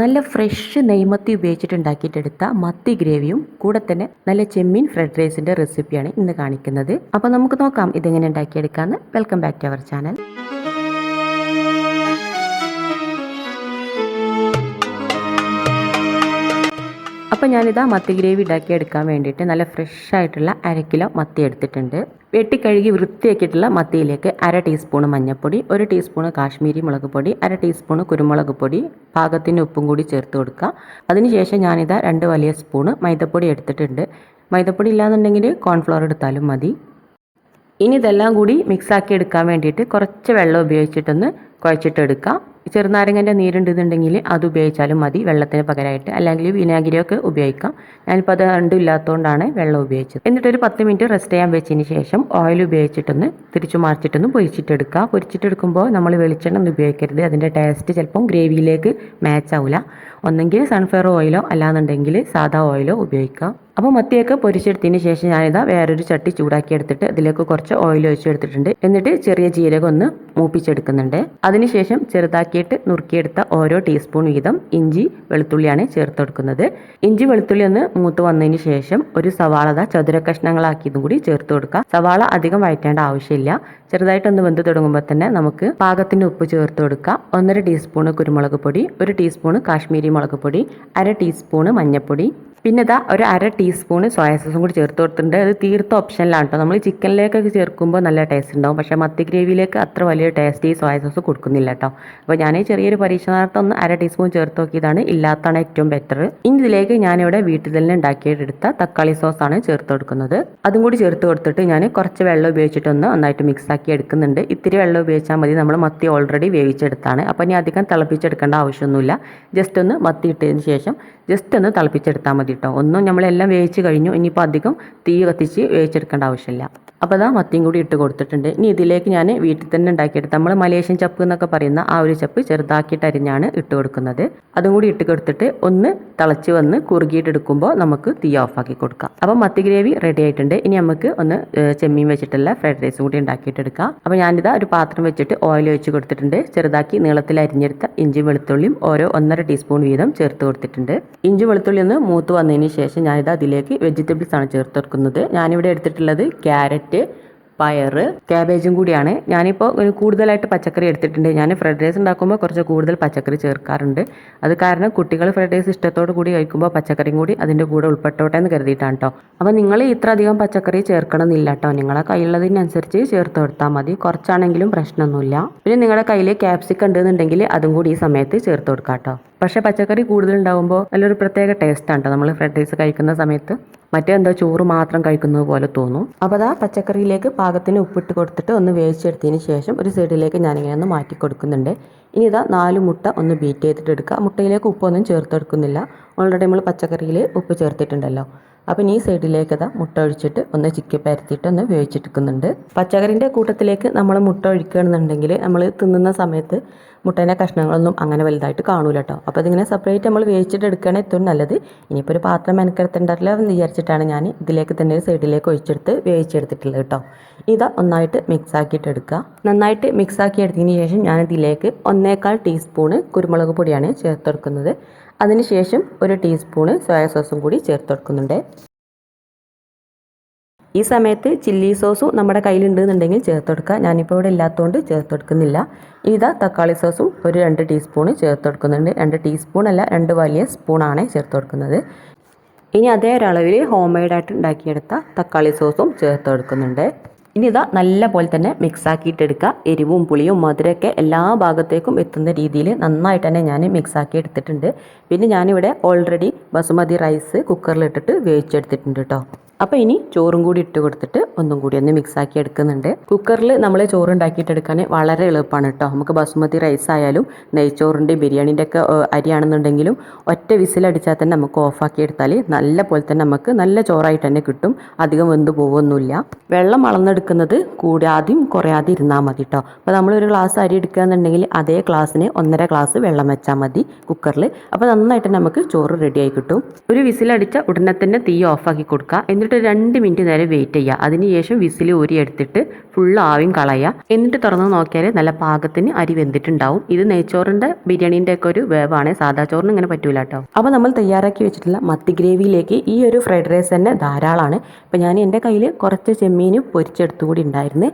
നല്ല ഫ്രഷ് നെയ്മത്തി ഉപയോഗിച്ചിട്ട് ഉണ്ടാക്കിയിട്ടെടുത്ത മത്തി ഗ്രേവിയും കൂടെ തന്നെ നല്ല ചെമ്മീൻ ഫ്രൈഡ് റൈസിന്റെ റെസിപ്പിയാണ് ഇന്ന് കാണിക്കുന്നത്. അപ്പോൾ നമുക്ക് നോക്കാം ഇതെങ്ങനെ ഉണ്ടാക്കിയെടുക്കാമെന്ന് welcome back to our channel അപ്പോൾ ഞാനിതാ മത്തി ഗ്രേവി ഉണ്ടാക്കി എടുക്കാൻ വേണ്ടിയിട്ട് നല്ല ഫ്രഷ് ആയിട്ടുള്ള അര കിലോ മത്തി എടുത്തിട്ടുണ്ട്. വെട്ടിക്കഴുകി വൃത്തിയാക്കിയിട്ടുള്ള മത്തിയിലേക്ക് അര ടീസ്പൂൺ മഞ്ഞൾപ്പൊടി ഒരു ടീസ്പൂൺ കാശ്മീരി മുളക് പൊടി അര ടീസ്പൂൺ കുരുമുളക് പൊടി പാകത്തിന് ഉപ്പും കൂടി ചേർത്ത് കൊടുക്കുക. അതിനുശേഷം ഞാനിതാ രണ്ട് വലിയ സ്പൂണ് മൈദപ്പൊടി എടുത്തിട്ടുണ്ട്. മൈദപ്പൊടി ഇല്ലാന്നുണ്ടെങ്കിൽ കോൺഫ്ലോർ എടുത്താലും മതി. ഇനി ഇതെല്ലാം കൂടി മിക്സാക്കി എടുക്കാൻ വേണ്ടിയിട്ട് കുറച്ച് വെള്ളം ഉപയോഗിച്ചിട്ടൊന്ന് കുഴച്ചിട്ടെടുക്കാം. ചെറുനാരങ്ങന്റെ നീരുണ്ടെന്നുണ്ടെങ്കിൽ അത് ഉപയോഗിച്ചാലും മതി. വെള്ളത്തിന് പകരമായിട്ട് അല്ലെങ്കിൽ വിനാഗിരിയൊക്കെ ഉപയോഗിക്കാം. ഞാനിപ്പോൾ അത് രണ്ടും ഇല്ലാത്തതുകൊണ്ടാണ് വെള്ളം ഉപയോഗിച്ചത്. എന്നിട്ട് ഒരു പത്ത് മിനിറ്റ് റെസ്റ്റ് ചെയ്യാൻ വെച്ചതിന് ശേഷം ഓയിൽ ഉപയോഗിച്ചിട്ടൊന്ന് തിരിച്ചു മറിച്ചിട്ടൊന്ന് പൊരിച്ചിട്ടെടുക്കുക. പൊരിച്ചിട്ടെടുക്കുമ്പോൾ നമ്മൾ വെളിച്ചെണ്ണ ഒന്നും ഉപയോഗിക്കരുത്. അതിന്റെ ടേസ്റ്റ് ചിലപ്പം ഗ്രേവിയിലേക്ക് മാച്ച് ആവില്ല ഒന്നെങ്കിൽ സൺഫ്ലവർ ഓയിലോ അല്ലാന്നുണ്ടെങ്കിൽ സാധാ ഓയിലോ ഉപയോഗിക്കാം. അപ്പോൾ മത്തിയൊക്കെ പൊരിച്ചെടുത്തതിന് ശേഷം ഞാനിതാ വേറൊരു ചട്ടി ചൂടാക്കി എടുത്തിട്ട് ഇതിലേക്ക് കുറച്ച് ഓയിൽ ഒഴിച്ച് എടുത്തിട്ടുണ്ട്. എന്നിട്ട് ചെറിയ ജീരകം ഒന്ന് മൂപ്പിച്ചെടുക്കുന്നുണ്ട്. അതിനുശേഷം ചെറുതാക്കിയിട്ട് നുറുക്കിയെടുത്ത ഓരോ ടീസ്പൂൺ വീതം ഇഞ്ചി വെളുത്തുള്ളിയാണ് ചേർത്ത് കൊടുക്കുന്നത്. ഇഞ്ചി വെളുത്തുള്ളി ഒന്ന് മൂത്ത് വന്നതിന് ശേഷം ഒരു സവാള ദാ ചതുര കഷ്ണങ്ങളാക്കിയതും കൂടി ചേർത്ത് കൊടുക്കുക സവാള അധികം വഴറ്റേണ്ട ആവശ്യമില്ല. ചെറുതായിട്ടൊന്ന് വെന്ത് തുടങ്ങുമ്പോൾ തന്നെ നമുക്ക് പാകത്തിന് ഉപ്പ് ചേർത്ത് കൊടുക്കുക ഒന്നര ടീസ്പൂണ് കുരുമുളക് പൊടി ഒരു ടീസ്പൂണ് കാശ്മീരി മുളക് പൊടി അര ടീസ്പൂണ് മഞ്ഞൾപ്പൊടി പിന്നെ ഇതാ ഒരു അര ടീസ്പൂണ് സോയാ സോസും കൂടി ചേർത്ത് കൊടുത്തിട്ടുണ്ട്. അത് തീർത്ത ഓപ്ഷനിലാണ് കേട്ടോ നമ്മൾ ചിക്കനിലേക്കൊക്കെ ചേർക്കുമ്പോൾ നല്ല ടേസ്റ്റ് ഉണ്ടാവും. പക്ഷേ മത്തി ഗ്രേവിയിലേക്ക് അത്ര വലിയ ടേസ്റ്റ് ഈ സോയാ സോസ് കൊടുക്കുന്നില്ല കേട്ടോ അപ്പോൾ ഞാൻ ചെറിയൊരു പരീക്ഷണാർത്ഥം ഒന്ന് അര ടീസ്പൂൺ ചേർത്ത് നോക്കിയതാണ്. ഇല്ലാത്തതാണ് ഏറ്റവും ബെറ്റർ ഇനി ഇതിലേക്ക് ഞാനിവിടെ വീട്ടിൽ തന്നെ ഉണ്ടാക്കിയെടുത്ത തക്കാളി സോസാണ് ചേർത്ത് കൊടുക്കുന്നത്. അതും കൂടി ചേർത്ത് കൊടുത്തിട്ട് ഞാൻ കുറച്ച് വെള്ളം ഉപയോഗിച്ചിട്ടൊന്ന് നന്നായിട്ട് മിക്സ് ആക്കി എടുക്കുന്നുണ്ട്. ഇത്തിരി വെള്ളം ഉപയോഗിച്ചാൽ മതി. നമ്മൾ മത്തി ഓൾറെഡി വേവിച്ചെടുത്താണ്. അപ്പോൾ ഇനി അധികം തിളപ്പിച്ചെടുക്കേണ്ട ആവശ്യമൊന്നുമില്ല. ജസ്റ്റ് ഒന്ന് മത്തി ഇട്ടതിന് ശേഷം ജസ്റ്റ് ഒന്ന് തിളപ്പിച്ചെടുത്താൽ മതി കേട്ടോ. ഒന്നും നമ്മളെല്ലാം വേവിച്ച് കഴിഞ്ഞു. ഇനിയിപ്പോൾ അധികം തീ കത്തിച്ച് വേവിച്ചെടുക്കേണ്ട ആവശ്യമില്ല. അപ്പോൾ അതാ മത്തിയും കൂടി ഇട്ട് കൊടുത്തിട്ടുണ്ട്. ഇനി ഇതിലേക്ക് ഞാൻ വീട്ടിൽ തന്നെ ഉണ്ടാക്കിയെടുത്ത് നമ്മൾ മലേഷ്യൻ ചപ്പ് എന്നൊക്കെ പറയുന്ന ആ ഒരു ചപ്പ് ചെറുതാക്കിയിട്ട് അരിഞ്ഞാണ് ഇട്ട് കൊടുക്കുന്നത്. അതും കൂടി ഇട്ട് കൊടുത്തിട്ട് ഒന്ന് തിളച്ച് വന്ന് കുറുകിയിട്ട് എടുക്കുമ്പോൾ നമുക്ക് തീ ഓഫാക്കി കൊടുക്കാം. അപ്പോൾ മത്തി ഗ്രേവി റെഡി ആയിട്ടുണ്ട്. ഇനി നമുക്ക് ഒന്ന് ചെമ്മീൻ വെച്ചിട്ടുള്ള ഫ്രൈഡ് റൈസും കൂടി ഉണ്ടാക്കിയിട്ട് എടുക്കാം. അപ്പോൾ ഞാനിതാ ഒരു പാത്രം വെച്ചിട്ട് ഓയിൽ വെച്ച് കൊടുത്തിട്ടുണ്ട്. ചെറുതാക്കി നീളത്തിൽ അരിഞ്ഞെടുത്ത ഇഞ്ചി വെളുത്തുള്ളിയും ഓരോ ഒന്നര ടീസ്പൂൺ വീതം ചേർത്ത് കൊടുത്തിട്ടുണ്ട്. ഇഞ്ചി വെളുത്തുള്ളി ഒന്ന് മൂത്ത് വന്നതിന് ശേഷം ഞാനിത് അതിലേക്ക് വെജിറ്റബിൾസ് ആണ് ചേർത്ത് കൊടുക്കുന്നത് ഞാനിവിടെ എടുത്തിട്ടുള്ളത് ക്യാരറ്റ് പയർ ക്യാബേജും കൂടിയാണ്. ഞാനിപ്പോൾ കൂടുതലായിട്ട് പച്ചക്കറി എടുത്തിട്ടുണ്ട്. ഞാൻ ഫ്രൈഡ് റൈസ് ഉണ്ടാക്കുമ്പോൾ കുറച്ച് കൂടുതൽ പച്ചക്കറി ചേർക്കാറുണ്ട്. അത് കാരണം കുട്ടികൾ ഫ്രൈഡ് റൈസ് ഇഷ്ടത്തോടു കൂടി കഴിക്കുമ്പോൾ പച്ചക്കറിയും കൂടി അതിന്റെ കൂടെ ഉൾപ്പെട്ടോട്ടെ എന്ന് കരുതിയിട്ടാണ് കേട്ടോ അപ്പോൾ നിങ്ങൾ ഇത്ര അധികം പച്ചക്കറി ചേർക്കണമെന്നില്ല കേട്ടോ നിങ്ങളെ കയ്യിലുള്ളതിനനുസരിച്ച് ചേർത്ത് കൊടുത്താൽ മതി. കുറച്ചാണെങ്കിലും പ്രശ്നമൊന്നുമില്ല. പിന്നെ നിങ്ങളുടെ കയ്യിൽ ക്യാപ്സിക്കം ഉണ്ടെന്നുണ്ടെങ്കിൽ അതും കൂടി ഈ സമയത്ത് ചേർത്ത് കൊടുക്കാം കേട്ടോ പക്ഷേ പച്ചക്കറി കൂടുതൽ ഉണ്ടാകുമ്പോൾ നല്ലൊരു പ്രത്യേക ടേസ്റ്റാണ് കേട്ടോ നമ്മൾ ഫ്രൈഡ് റൈസ് കഴിക്കുന്ന സമയത്ത് മറ്റേ എന്തോ ചോറ് മാത്രം കഴിക്കുന്നത് പോലെ തോന്നും. അപ്പോൾ അതാ പച്ചക്കറിയിലേക്ക് പാകത്തിന് ഉപ്പിട്ട് കൊടുത്തിട്ട് ഒന്ന് വേവിച്ചെടുത്തതിന് ശേഷം ഒരു സൈഡിലേക്ക് ഞാനിങ്ങനെ ഒന്ന് മാറ്റി കൊടുക്കുന്നുണ്ട്. ഇനി ഇതാ നാല് മുട്ട ഒന്ന് ബീറ്റ് ചെയ്തിട്ട് എടുക്കുക. മുട്ടയിലേക്ക് ഉപ്പൊന്നും ചേർത്തെടുക്കുന്നില്ല. ഓൾറെഡി നമ്മൾ പച്ചക്കറിയിൽ ഉപ്പ് ചേർത്തിട്ടുണ്ടല്ലോ. അപ്പം ഈ സൈഡിലേക്ക് ഇതാ മുട്ട ഒഴിച്ചിട്ട് ഒന്ന് ചിക്കി പരത്തിയിട്ട് ഒന്ന് വേവിച്ചെടുക്കുന്നുണ്ട്. പച്ചക്കറിന്റെ കൂട്ടത്തിലേക്ക് നമ്മൾ മുട്ട ഒഴിക്കുകയാണെന്നുണ്ടെങ്കിൽ നമ്മൾ തിന്നുന്ന സമയത്ത് മുട്ടേന്റെ കഷ്ണങ്ങളൊന്നും അങ്ങനെ വലുതായിട്ട് കാണൂല കേട്ടോ അപ്പോൾ ഇതിങ്ങനെ സെപ്പറേറ്റ് നമ്മൾ വേവിച്ചിട്ട് എടുക്കുകയാണ് ഏറ്റവും നല്ലത്. ഇനിയിപ്പോൾ ഒരു പാത്രം മെനക്കെടുത്തിട്ടുണ്ടല്ലോ എന്ന് വിചാരിച്ചിട്ടാണ് ഞാൻ ഇതിലേക്ക് തന്നെ ഒരു സൈഡിലേക്ക് ഒഴിച്ചെടുത്ത് വേവിച്ചെടുത്തിട്ടുള്ളത് കേട്ടോ ഇതാ ഒന്നായിട്ട് മിക്സ് ആക്കിയിട്ട് എടുക്കുക. നന്നായിട്ട് മിക്സ് ആക്കി എടുത്തതിന് ശേഷം ഞാൻ ഇതിലേക്ക് ഒന്നേക്കാൾ ടീസ്പൂണ് കുരുമുളക് പൊടിയാണ് ചേർത്തെടുക്കുന്നത്. അതിനുശേഷം ഒരു ടീസ്പൂണ് സോയാ സോസും കൂടി ചേർത്ത് കൊടുക്കുന്നുണ്ട് ഈ സമയത്ത് ചില്ലി സോസും നമ്മുടെ കയ്യിലുണ്ടെന്നുണ്ടെങ്കിൽ ചേർത്ത് കൊടുക്കുക ഞാനിപ്പോൾ ഇവിടെ ഇല്ലാത്തതുകൊണ്ട് ചേർത്ത് കൊടുക്കുന്നില്ല ഇതാ തക്കാളി സോസും ഒരു രണ്ട് ടീസ്പൂണ് ചേർത്ത് കൊടുക്കുന്നുണ്ട് രണ്ട് ടീസ്പൂൺ അല്ല രണ്ട് വലിയ സ്പൂണാണ് ചേർത്ത് കൊടുക്കുന്നത് ഇനി അതേ ഒരളവിൽ ഹോം മെയ്ഡായിട്ട് ഉണ്ടാക്കിയെടുത്ത തക്കാളി സോസും ചേർത്ത് കൊടുക്കുന്നുണ്ട് ഇനി ഇതാ നല്ല പോലെ തന്നെ മിക്സ് ആക്കിയിട്ട് എടുക്കുക എരിവും പുളിയും മധുരമൊക്കെ എല്ലാ ഭാഗത്തേക്കും എത്തുന്ന രീതിയിൽ നന്നായിട്ട് തന്നെ ഞാൻ മിക്സ് ആക്കി എടുത്തിട്ടുണ്ട്. പിന്നെ ഞാനിവിടെ ഓൾറെഡി ബസുമതി റൈസ് കുക്കറിലിട്ടിട്ട് വേവിച്ചെടുത്തിട്ടുണ്ട് കേട്ടോ അപ്പോൾ ഇനി ചോറും കൂടി ഇട്ട് കൊടുത്തിട്ട് ഒന്നും കൂടി ഒന്ന് മിക്സ് ആക്കി എടുക്കുന്നുണ്ട്. കുക്കറിൽ നമ്മൾ ചോറ് ഉണ്ടാക്കിയിട്ട് എടുക്കാൻ വളരെ എളുപ്പമാണ് കേട്ടോ നമുക്ക് ബസുമതി റൈസ് ആയാലും നെയ്ച്ചോറിന്റെ ബിരിയാണീന്റെ ഒക്കെ അരിയാണെന്നുണ്ടെങ്കിലും ഒറ്റ വിസിലടിച്ചാൽ തന്നെ നമുക്ക് ഓഫാക്കി എടുത്താൽ നല്ല പോലെ തന്നെ നമുക്ക് നല്ല ചോറായിട്ട് തന്നെ കിട്ടും. അധികം വെന്ത് പോകുമൊന്നുമില്ല വെള്ളം അളന്നെടുക്കുന്നത് കൂടാതെയും കുറയാതെ ഇരുന്നാൽ മതി കേട്ടോ അപ്പോൾ നമ്മളൊരു ഗ്ലാസ് അരി എടുക്കുകയെന്നുണ്ടെങ്കിൽ അതേ ഗ്ലാസ്സിന് ഒന്നര ഗ്ലാസ് വെള്ളം വെച്ചാൽ മതി കുക്കറിൽ അപ്പോൾ നന്നായിട്ട് നമുക്ക് ചോറ് റെഡിയായി കിട്ടും. ഒരു വിസിലടിച്ച ഉടനെ തന്നെ തീ ഓഫാക്കി കൊടുക്കുക. എന്നിട്ട് എന്നിട്ട് രണ്ട് മിനിറ്റ് നേരം വെയിറ്റ് ചെയ്യുക. അതിനുശേഷം വിസിൽ ഊരി എടുത്തിട്ട് ഫുൾ ആവിയും കളയുക. എന്നിട്ട് തുറന്ന് നോക്കിയാൽ നല്ല പാകത്തിന് അരി വെന്തിട്ടുണ്ടാവും. ഇത് നെയ്ച്ചോറിന്റെ ബിരിയാണീന്റെ ഒക്കെ ഒരു വേവാണ്. സാധാ ചോറിന് ഇങ്ങനെ പറ്റൂല കേട്ടോ അപ്പോൾ നമ്മൾ തയ്യാറാക്കി വെച്ചിട്ടുള്ള മത്തി ഗ്രേവിയിലേക്ക് ഈ ഒരു ഫ്രൈഡ് റൈസ് തന്നെ ധാരാളമാണ്. അപ്പോൾ ഞാൻ എന്റെ കയ്യിൽ കുറച്ച് ചെമ്മീനും പൊരിച്ചെടുത്തു കൂടി ഉണ്ടായിരുന്നു.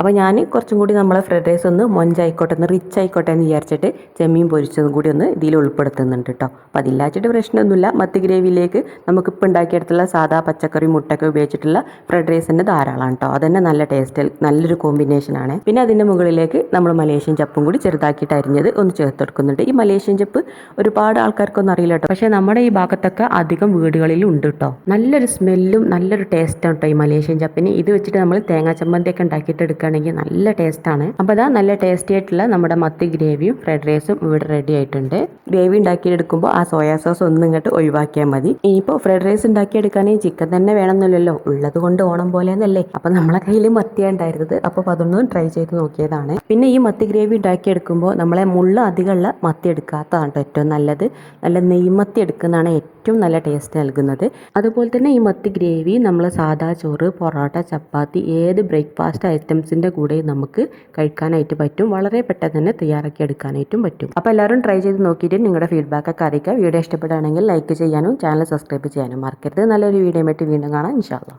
അപ്പോൾ ഞാൻ കുറച്ചും കൂടി നമ്മളെ ഫ്രൈഡ് റൈസ് ഒന്ന് മൊഞ്ചായിക്കോട്ടെ ഒന്ന് റിച്ച് ആയിക്കോട്ടെ എന്ന് വിചാരിച്ചിട്ട് ചെമ്മീൻ പൊരിച്ചതും കൂടി ഒന്ന് ഇതിൽ ഉൾപ്പെടുത്തുന്നുണ്ട് കേട്ടോ അപ്പോൾ അതില്ലാച്ചിട്ട് പ്രശ്നമൊന്നുമില്ല. മത്തി ഗ്രേവിയിലേക്ക് നമുക്കിപ്പോൾ ഉണ്ടാക്കിയെടുത്തുള്ള സാധാ പച്ചക്കറി മുട്ടയൊക്കെ ഉപയോഗിച്ചിട്ടുള്ള ഫ്രൈഡ് റൈസ് തന്നെ ധാരാളമാണ് കേട്ടോ അതന്നെ നല്ല ടേസ്റ്റിൽ നല്ലൊരു കോമ്പിനേഷനാണ് പിന്നെ അതിന്റെ മുകളിലേക്ക് നമ്മൾ മലേഷ്യൻ ചപ്പും കൂടി ചെറുതാക്കിയിട്ട് അരിഞ്ഞത് ഒന്ന് ചേർത്ത് ഈ മലേഷ്യൻ ചപ്പ് ഒരുപാട് ആൾക്കാർക്കൊന്നും അറിയില്ല കേട്ടോ പക്ഷേ നമ്മുടെ ഈ ഭാഗത്തൊക്കെ അധികം വീടുകളിലും ഉണ്ട് കേട്ടോ നല്ലൊരു സ്മെല്ലും നല്ലൊരു ടേസ്റ്റാണ് കേട്ടോ ഈ മലേഷ്യൻ ചപ്പിന്. ഇത് വെച്ചിട്ട് നമ്മൾ തേങ്ങാ ചമ്മന്തിയൊക്കെ ഉണ്ടാക്കിയിട്ട് എടുക്കുകയാണെങ്കിൽ നല്ല ടേസ്റ്റാണ്. അപ്പോൾ അതാ നല്ല ടേസ്റ്റി ആയിട്ടുള്ള നമ്മുടെ മത്തി ഗ്രേവിയും ഫ്രൈഡ് റൈസും ഇവിടെ റെഡി ആയിട്ടുണ്ട്. ഗ്രേവി ഉണ്ടാക്കിയെടുക്കുമ്പോൾ ആ സോയാ സോസ് ഒന്നും ഇങ്ങോട്ട് ഒഴിവാക്കിയാൽ മതി. ഇനിയിപ്പോൾ ഫ്രൈഡ് റൈസ് ഉണ്ടാക്കിയെടുക്കാനെങ്കിൽ ചിക്കൻ തന്നെ വേണമെന്നില്ലല്ലോ. ഉള്ളത് കൊണ്ട് ഓണം പോലെ എന്നല്ലേ അപ്പോൾ നമ്മളെ കയ്യിൽ മത്തിയാണ് ഉണ്ടായിരുന്നത്. അപ്പോൾ അതൊന്നും ട്രൈ ചെയ്ത് നോക്കിയതാണ്. പിന്നെ ഈ മത്തി ഗ്രേവി ഉണ്ടാക്കിയെടുക്കുമ്പോൾ നമ്മളെ മുള്ള അധികമുള്ള മത്തി എടുക്കാത്തതാണ് ഏറ്റവും നല്ലത്. നല്ല നെയ്മത്തി എടുക്കുന്നതാണ് ഏറ്റവും നല്ല ടേസ്റ്റ് നൽകുന്നത്. അതുപോലെ തന്നെ ഈ മത്തി ഗ്രേവി നമ്മൾ സാധാ ചോറ് പൊറോട്ട ചപ്പാത്തി ഏത് ബ്രേക്ക്ഫാസ്റ്റ് ഐറ്റംസിന്റെ കൂടെ നമുക്ക് കഴിക്കാനായിട്ട് പറ്റും. വളരെ പെട്ടെന്ന് തന്നെ തയ്യാറാക്കി എടുക്കാനായിട്ടും പറ്റും. അപ്പോൾ എല്ലാവരും ട്രൈ ചെയ്ത് നോക്കിയിട്ട് നിങ്ങളുടെ ഫീഡ്ബാക്ക് ഒക്കെ അറിയിക്കുക. വീഡിയോ ഇഷ്ടപ്പെടുകയാണെങ്കിൽ ലൈക്ക് ചെയ്യാനും ചാനൽ സബ്സ്ക്രൈബ് ചെയ്യാനും മറക്കരുത്. നല്ലൊരു വീഡിയോ ആയിട്ട് വീണ്ടും കാണാം. ഇൻഷാല്ലാ